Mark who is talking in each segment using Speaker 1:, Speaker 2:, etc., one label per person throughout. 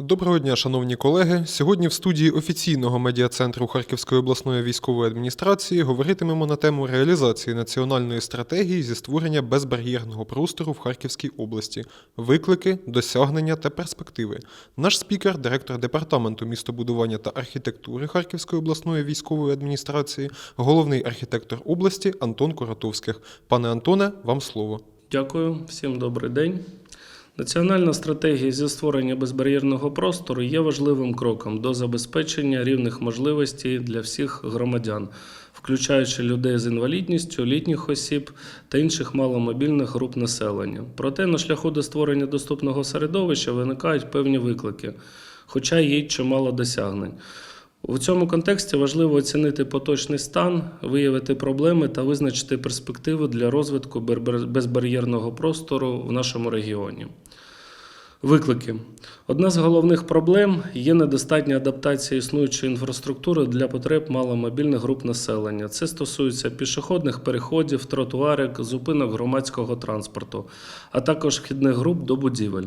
Speaker 1: Доброго дня, шановні колеги. Сьогодні в студії офіційного медіа-центру Харківської обласної військової адміністрації говоритимемо на тему реалізації національної стратегії зі створення безбар'єрного простору в Харківській області, виклики, досягнення та перспективи. Наш спікер, директор департаменту містобудування та архітектури Харківської обласної військової адміністрації, головний архітектор області Антон Коротовських. Пане Антоне, вам слово.
Speaker 2: Дякую, всім добрий день. Національна стратегія зі створення безбар'єрного простору є важливим кроком до забезпечення рівних можливостей для всіх громадян, включаючи людей з інвалідністю, літніх осіб та інших маломобільних груп населення. Проте на шляху до створення доступного середовища виникають певні виклики, хоча є чимало досягнень. У цьому контексті важливо оцінити поточний стан, виявити проблеми та визначити перспективи для розвитку безбар'єрного простору в нашому регіоні. Виклики. Одна з головних проблем є недостатня адаптація існуючої інфраструктури для потреб маломобільних груп населення. Це стосується пішохідних переходів, тротуарик, зупинок громадського транспорту, а також вхідних груп до будівель.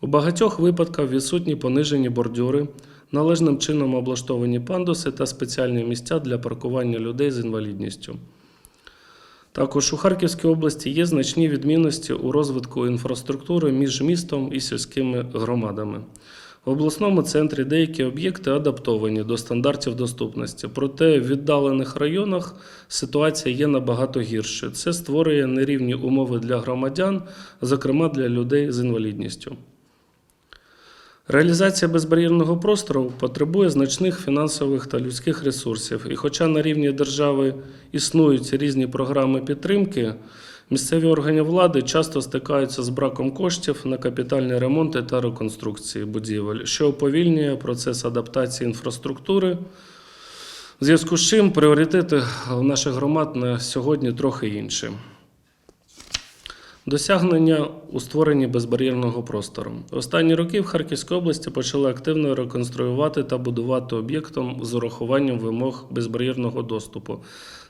Speaker 2: У багатьох випадках відсутні понижені бордюри, належним чином облаштовані пандуси та спеціальні місця для паркування людей з інвалідністю. Також у Харківській області є значні відмінності у розвитку інфраструктури між містом і сільськими громадами. В обласному центрі деякі об'єкти адаптовані до стандартів доступності, проте в віддалених районах ситуація є набагато гіршою. Це створює нерівні умови для громадян, зокрема для людей з інвалідністю. Реалізація безбар'єрного простору потребує значних фінансових та людських ресурсів. І хоча на рівні держави існують різні програми підтримки, місцеві органи влади часто стикаються з браком коштів на капітальні ремонти та реконструкції будівель, що уповільнює процес адаптації інфраструктури. В зв'язку з чим пріоритети наших громад на сьогодні трохи інші. Досягнення у створенні безбар'єрного простору. Останні роки в Харківській області почали активно реконструювати та будувати об'єктом з урахуванням вимог безбар'єрного доступу.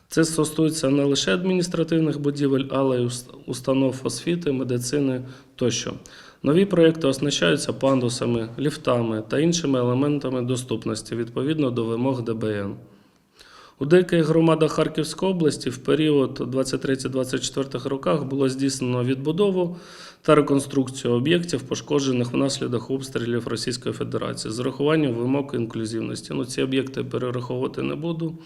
Speaker 2: Це стосується не лише адміністративних будівель, але й установ освіти, медицини тощо. Нові проекти оснащаються пандусами, ліфтами та іншими елементами доступності відповідно до вимог ДБН. У деяких громадах Харківської області в період 23-24 роках було здійснено відбудову та реконструкцію об'єктів, пошкоджених внаслідок обстрілів Російської Федерації, з урахуванням вимог інклюзивності. Ну, ці об'єкти перераховувати не буду.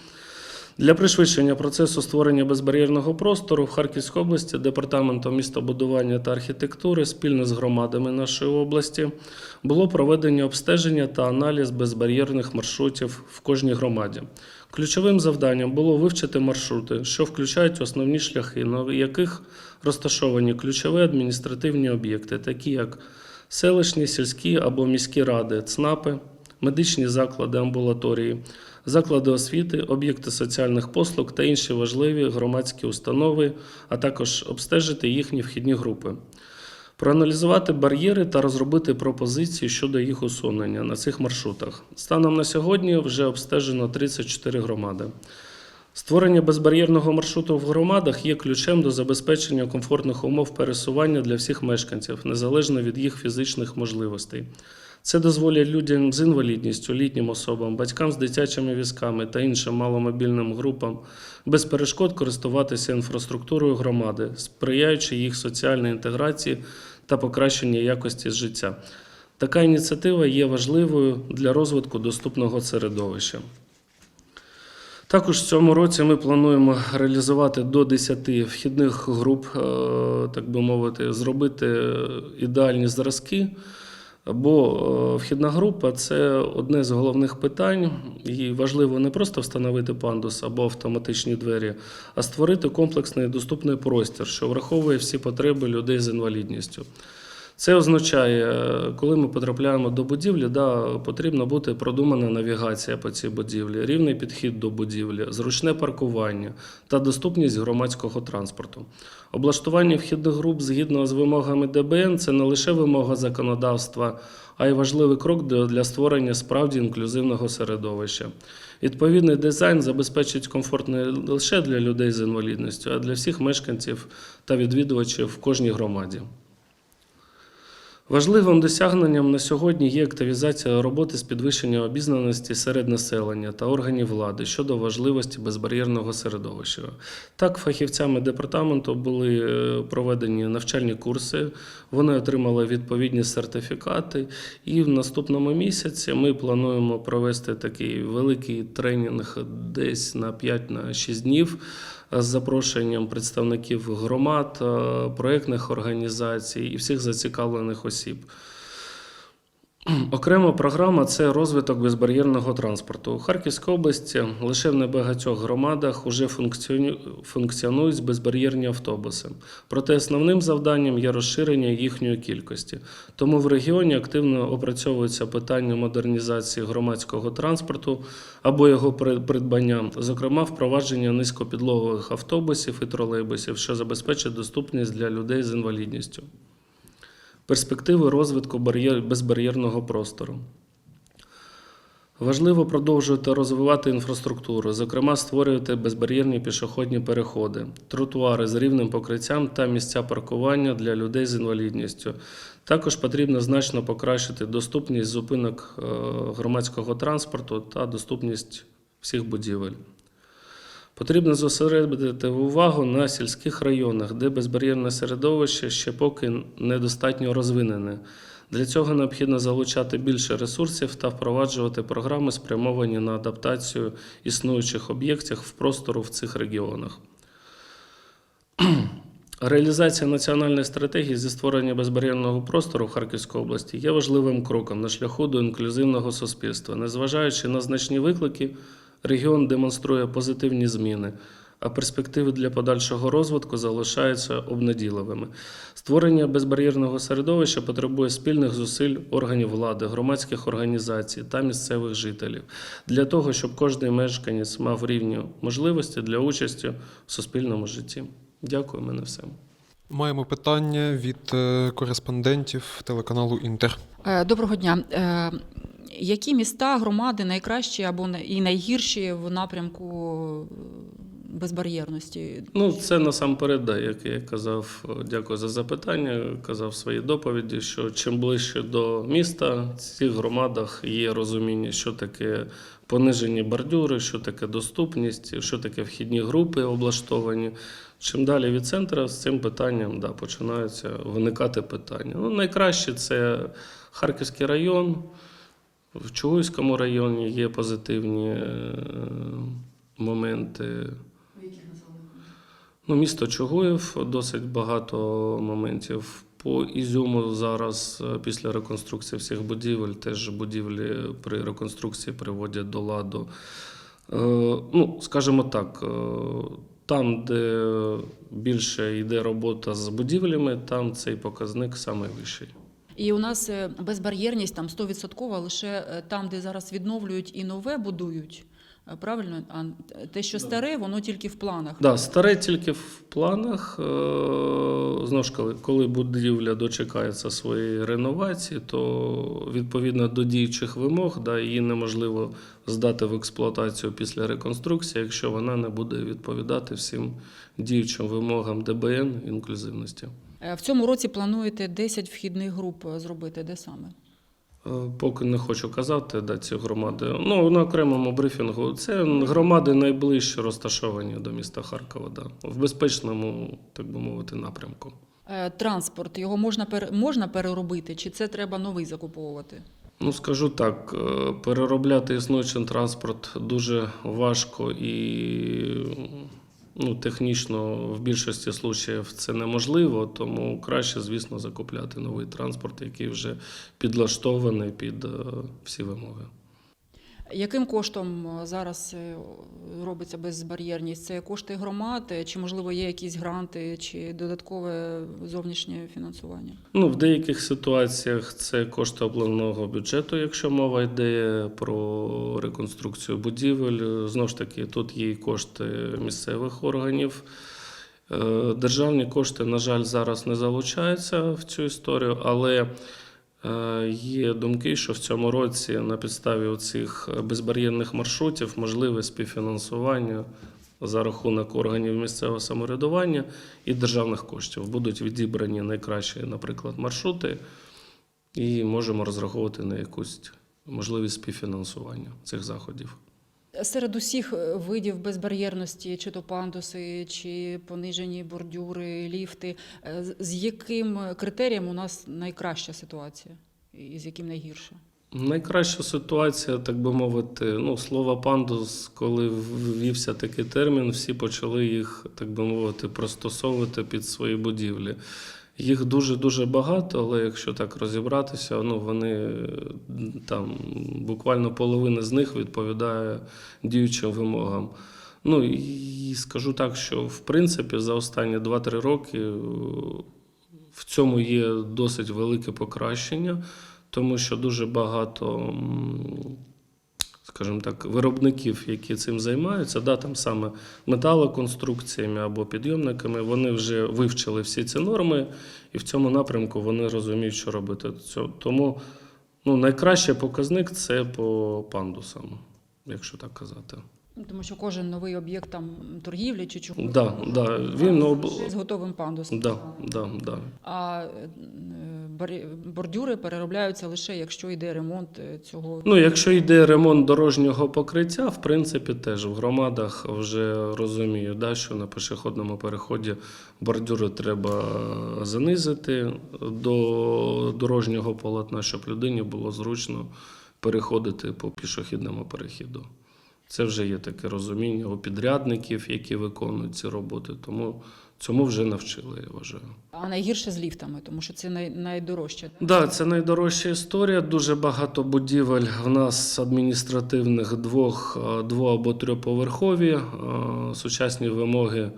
Speaker 2: Для пришвидшення процесу створення безбар'єрного простору в Харківській області департаментом містобудування та архітектури спільно з громадами нашої області було проведення обстеження та аналіз безбар'єрних маршрутів в кожній громаді. Ключовим завданням було вивчити маршрути, що включають основні шляхи, на яких розташовані ключові адміністративні об'єкти, такі як селищні, сільські або міські ради, ЦНАПи, медичні заклади, амбулаторії, заклади освіти, об'єкти соціальних послуг та інші важливі громадські установи, а також обстежити їхні вхідні групи. Проаналізувати бар'єри та розробити пропозиції щодо їх усунення на цих маршрутах. Станом на сьогодні вже обстежено 34 громади. Створення безбар'єрного маршруту в громадах є ключем до забезпечення комфортних умов пересування для всіх мешканців, незалежно від їх фізичних можливостей. Це дозволять людям з інвалідністю, літнім особам, батькам з дитячими візками та іншим маломобільним групам без перешкод користуватися інфраструктурою громади, сприяючи їх соціальній інтеграції та покращення якості життя. Така ініціатива є важливою для розвитку доступного середовища. Також в цьому році ми плануємо реалізувати до 10 вхідних груп, е, так би мовити, зробити ідеальні зразки. Бо е, вхідна група це одне з головних питань, і важливо не просто встановити пандус або автоматичні двері, а створити комплексний доступний простір, що враховує всі потреби людей з інвалідністю. Це означає, е, коли ми потрапляємо до будівлі, да, потрібна бути продумана навігація по цій будівлі, рівний підхід до будівлі, зручне паркування та доступність громадського транспорту. Облаштування вхідних груп згідно з вимогами ДБН це не лише вимога законодавства, а й важливий крок для створення справді інклюзивного середовища. Відповідний дизайн забезпечить комфорт не лише для людей з інвалідністю, а для всіх мешканців та відвідувачів в кожній громаді. Важливим досягненням на сьогодні є активізація роботи з підвищення обізнаності серед населення та органів влади щодо важливості безбар'єрного середовища. Так, фахівцями департаменту були е, проведені навчальні курси, вони отримали відповідні сертифікати, і в наступному місяці ми плануємо провести такий великий тренінг десь на 5-6 днів з запрошенням представників громад, проектних проєктних організацій і всіх зацікавлених осіб. Окрема програма це розвиток безбар'єрного транспорту. У Харківській області лише в небагатьох громадах вже функціонують безбар'єрні автобуси. Проте основним завданням є розширення їхньої кількості. Тому в регіоні активно опрацьовується питання модернізації громадського транспорту або його придбання, зокрема впровадження низькопідлогових автобусів і тролейбусів, що забезпечить доступність для людей з інвалідністю перспективи розвитку бар'єр... безбар'єрного простору. Важливо продовжувати розвивати інфраструктуру, зокрема створювати безбар'єрні пішохідні переходи, тротуари з рівним покриттям та місця паркування для людей з інвалідністю. Також потрібно значно покращити доступність зупинок е, громадського транспорту та доступність всіх будівель. Потрібно зосередити увагу на сільських районах, де безбар'єрне середовище ще поки недостатньо розвинене. Для цього необхідно залучати більше ресурсів та впроваджувати програми, спрямовані на адаптацію існуючих об'єктів в простору в цих регіонах. Реалізація національної стратегії зі створення безбар'єрного простору в Харківській області є важливим кроком на шляху до інклюзивного суспільства. Незважаючи на значні виклики, регіон демонструє позитивні зміни, а перспективи для подальшого розвитку залишаються обнадійливими. Створення безбар'єрного середовища потребує спільних зусиль органів влади, громадських організацій та місцевих жителів для того, щоб кожен мешканець мав рівні можливості для участі в суспільному житті. Дякую, мене все.
Speaker 1: Маємо питання від е, кореспондентів телеканалу Інтер.
Speaker 3: Е, Доброго дня. Які міста, громади найкращі або і найгірші в напрямку е, безбар'єрності?
Speaker 2: Ну, це насамперед, як я казав, дякую за запитання. Казав в своїй доповіді, що чим ближче до міста, в цих громадах є розуміння, що таке понижені бордюри, що таке доступність, що таке вхідні групи облаштовані. Чим далі від центру з цим питанням да, починаються виникати питання. Ну, найкраще це Харківський район. В Чугуйському районі є позитивні е, моменти. Ну, місто Чугуїв досить багато моментів. По Ізюму зараз е, після реконструкції всіх будівель, теж будівлі при реконструкції приводять до ладу. Е, Ну, скажімо так, там, де більше йде робота з будівлями, там цей показник найвищий.
Speaker 3: І у нас е, безбар'єрність там 100% лише е, там, де зараз відновлюють і нове будують. Е, Правильно? А те, що старе, воно тільки в планах.
Speaker 2: Да, старе тільки в планах. Знову ж коли, коли будівля дочекається своєї реновації, то відповідно до діючих вимог да, її неможливо здати в експлуатацію після реконструкції, якщо вона не буде відповідати всім діючим вимогам ДБН інклюзивності.
Speaker 3: Е, В цьому році плануєте 10 вхідних груп е, зробити. Де саме?
Speaker 2: Е, Поки не хочу казати, да, ці громади. Ну, на окремому брифінгу. Це громади найближче розташовані до міста Харкова, да, в безпечному, так би мовити, напрямку.
Speaker 3: Транспорт його можна можна переробити, чи це треба новий закуповувати?
Speaker 2: Ну, скажу так, переробляти існуючий транспорт дуже важко і ну, технічно в більшості случаїв це неможливо, тому краще, звісно, закупляти новий транспорт, який вже підлаштований під е, всі вимоги.
Speaker 3: Яким коштом е, зараз е, робиться безбар'єрність? Це кошти громад, чи можливо є якісь гранти, чи додаткове зовнішнє фінансування?
Speaker 2: Ну, в деяких ситуаціях це кошти обленого бюджету, якщо мова йде про реконструкцію будівель. Знову ж таки, тут є і кошти місцевих органів. Е, Державні кошти, на жаль, зараз не залучаються в цю історію, але є думки, що в цьому році на підставі цих безбар'єрних маршрутів можливе співфінансування за рахунок органів місцевого самоврядування і державних коштів. Будуть відібрані найкращі, наприклад, маршрути, і можемо розраховувати на якусь можливість співфінансування цих заходів.
Speaker 3: Серед усіх е, видів безбар'єрності, чи то пандуси, чи понижені бордюри, ліфти, е, з- яким критерієм у нас найкраща ситуація і з яким найгірша?
Speaker 2: Найкраща ситуація, так би мовити, ну, слово пандус, коли ввівся такий термін, всі почали їх, так би мовити, простосовувати під свої будівлі. Їх дуже-дуже багато, але якщо так розібратися, ну, вони е, там буквально половина з них відповідає діючим вимогам. Ну і скажу так, що в принципі за останні 2-3 роки е, в цьому є досить велике покращення тому що дуже багато, скажімо так, виробників, які цим займаються, да, там саме металоконструкціями або підйомниками, вони вже вивчили всі ці норми, і в цьому напрямку вони розуміють, що робити. Тому ну, найкращий показник це по пандусам, якщо так казати.
Speaker 3: Ну, Тому що кожен новий об'єкт там торгівлі чи чого
Speaker 2: Да, да, він об...
Speaker 3: з готовим пандусом.
Speaker 2: да, да, да.
Speaker 3: А е, бордюри переробляються лише якщо йде ремонт е, цього.
Speaker 2: Ну, якщо йде ремонт дорожнього покриття, в принципі, теж в громадах вже розуміють, да, що на пішохідному переході бордюри треба занизити до дорожнього полотна, щоб людині було зручно переходити по пішохідному перехіду. Це вже є таке розуміння у підрядників, які виконують ці роботи. Тому цьому вже навчили, я вважаю.
Speaker 3: А найгірше з ліфтами, тому що це най, найдорожче.
Speaker 2: Да, це найдорожча історія. Дуже багато будівель в нас адміністративних двох, дво або трьохповерхові. Сучасні вимоги,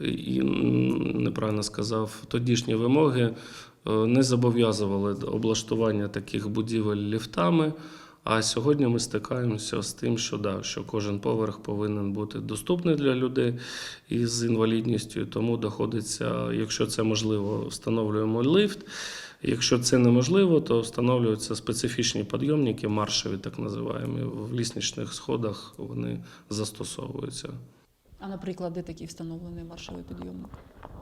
Speaker 2: і неправильно сказав, тодішні вимоги е, не зобов'язували облаштування таких будівель ліфтами. А сьогодні ми стикаємося з тим, що да, що кожен поверх повинен бути доступний для людей із інвалідністю. Тому доходиться, якщо це можливо, встановлюємо лифт. Якщо це неможливо, то встановлюються специфічні підйомники, маршеві, так називаємо. В лісничних сходах вони застосовуються.
Speaker 3: А наприклад, де такий встановлений маршовий підйомник?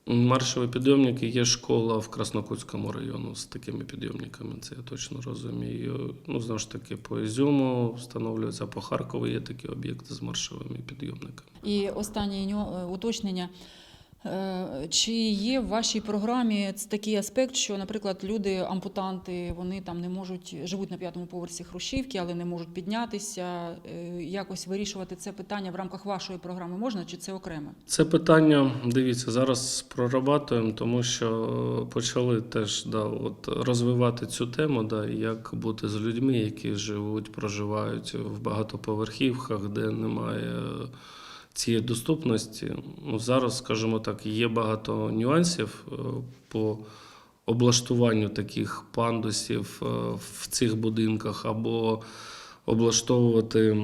Speaker 2: Маршові підйомники є школа в Краснокутському району з такими підйомниками, це я точно розумію. Ну, знову ж таки, по Ізюму встановлюється, по Харкову є такі об'єкти з маршовими підйомниками.
Speaker 3: І останнє е, уточнення. Е, Чи є в вашій програмі такий аспект, що, наприклад, люди, ампутанти, вони там не можуть живуть на п'ятому поверсі хрущівки, але не можуть піднятися? Е, Якось вирішувати це питання в рамках вашої програми можна, чи це окреме?
Speaker 2: Це питання, дивіться, зараз прорабатуємо, тому що почали теж да, от, розвивати цю тему, да, як бути з людьми, які живуть, проживають в багатоповерхівках, де немає цієї доступності. Ну, зараз, скажімо так, є багато нюансів е, по облаштуванню таких пандусів е, в цих будинках або облаштовувати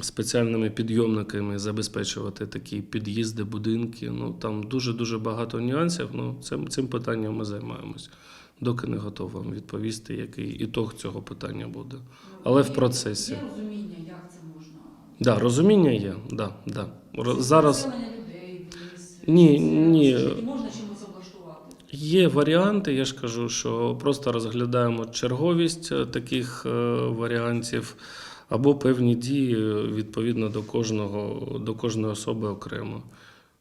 Speaker 2: спеціальними підйомниками, забезпечувати такі під'їзди, будинки. Ну там дуже дуже багато нюансів. Ну цим, цим питанням ми займаємось. Доки не готова відповісти, який ітог цього питання буде. Але в процесі.
Speaker 3: розуміння, як це?
Speaker 2: Да, розуміння є. Да, да. Ро- Зараз
Speaker 3: людей,
Speaker 2: Ні, ні.
Speaker 3: можна чимось облаштувати.
Speaker 2: Є варіанти, я ж кажу, що просто розглядаємо черговість е, таких е, варіантів або певні дії е, відповідно до кожного, до кожної особи окремо.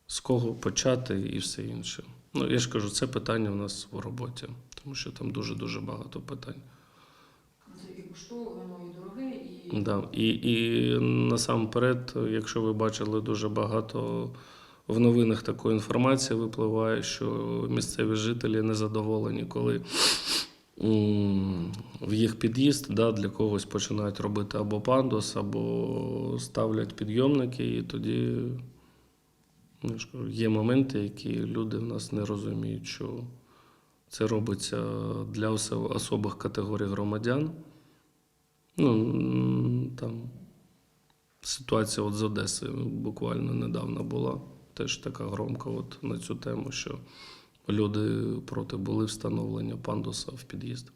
Speaker 2: З кого почати і все інше. Ну, я ж кажу, це питання в нас в роботі, тому що там дуже-дуже багато питань.
Speaker 3: Це і коштовно, і дороге,
Speaker 2: Да. І, і насамперед, якщо ви бачили дуже багато в новинах такої інформації випливає, що місцеві жителі незадоволені, коли в їх під'їзд да, для когось починають робити або пандус, або ставлять підйомники, і тоді ну, є моменти, які люди в нас не розуміють, що це робиться для особих категорій громадян. Ну, там ситуація от з Одеси буквально недавно була. Теж така громка от на цю тему, що люди проти були встановлення пандуса в під'їзд,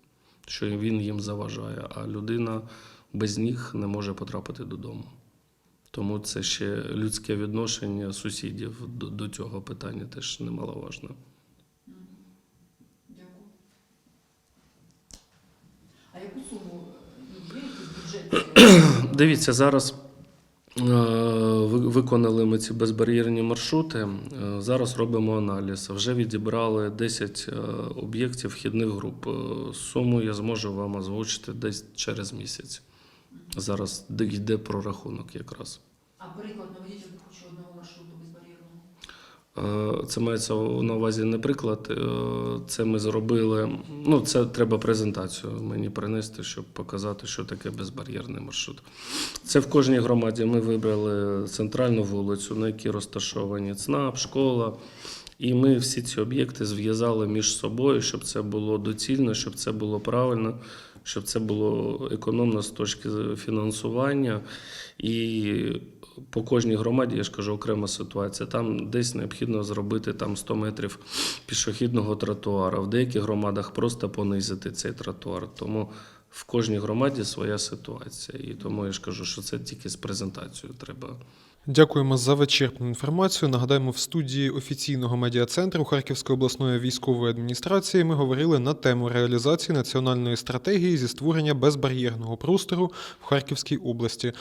Speaker 2: що він їм заважає, а людина без ніг не може потрапити додому. Тому це ще людське відношення сусідів до, до цього питання теж немаловажне.
Speaker 3: Дякую.
Speaker 2: Дивіться, зараз е, виконали ми ці безбар'єрні маршрути. Е, Зараз робимо аналіз. Вже відібрали 10 е, об'єктів вхідних груп. Суму я зможу вам озвучити десь через місяць. Зараз де- йде прорахунок якраз.
Speaker 3: А приклад наведіть хоч одного маршруту безбар'єрного.
Speaker 2: Е, Це мається на увазі не приклад. е, Це ми зробили. Ну, це треба презентацію мені принести, щоб показати, що таке безбар'єрний маршрут. Це в кожній громаді ми вибрали центральну вулицю, на якій розташовані ЦНАП, школа. І ми всі ці об'єкти зв'язали між собою, щоб це було доцільно, щоб це було правильно, щоб це було економно з точки фінансування. І по кожній громаді, я ж кажу, окрема ситуація. Там десь необхідно зробити там 100 метрів пішохідного тротуара. В деяких громадах просто понизити цей тротуар. Тому в кожній громаді своя ситуація. І тому я ж кажу, що це тільки з презентацією треба.
Speaker 1: Дякуємо за вичерпну інформацію. Нагадаємо, в студії офіційного медіа-центру Харківської обласної військової адміністрації ми говорили на тему реалізації національної стратегії зі створення безбар'єрного простору в Харківській області. Е,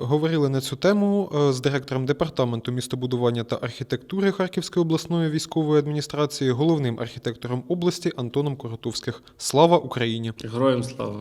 Speaker 1: говорили на цю тему е, з директором департаменту містобудування та архітектури Харківської обласної військової адміністрації, головним архітектором області Антоном Коротовських. Слава Україні!
Speaker 2: Героям слава!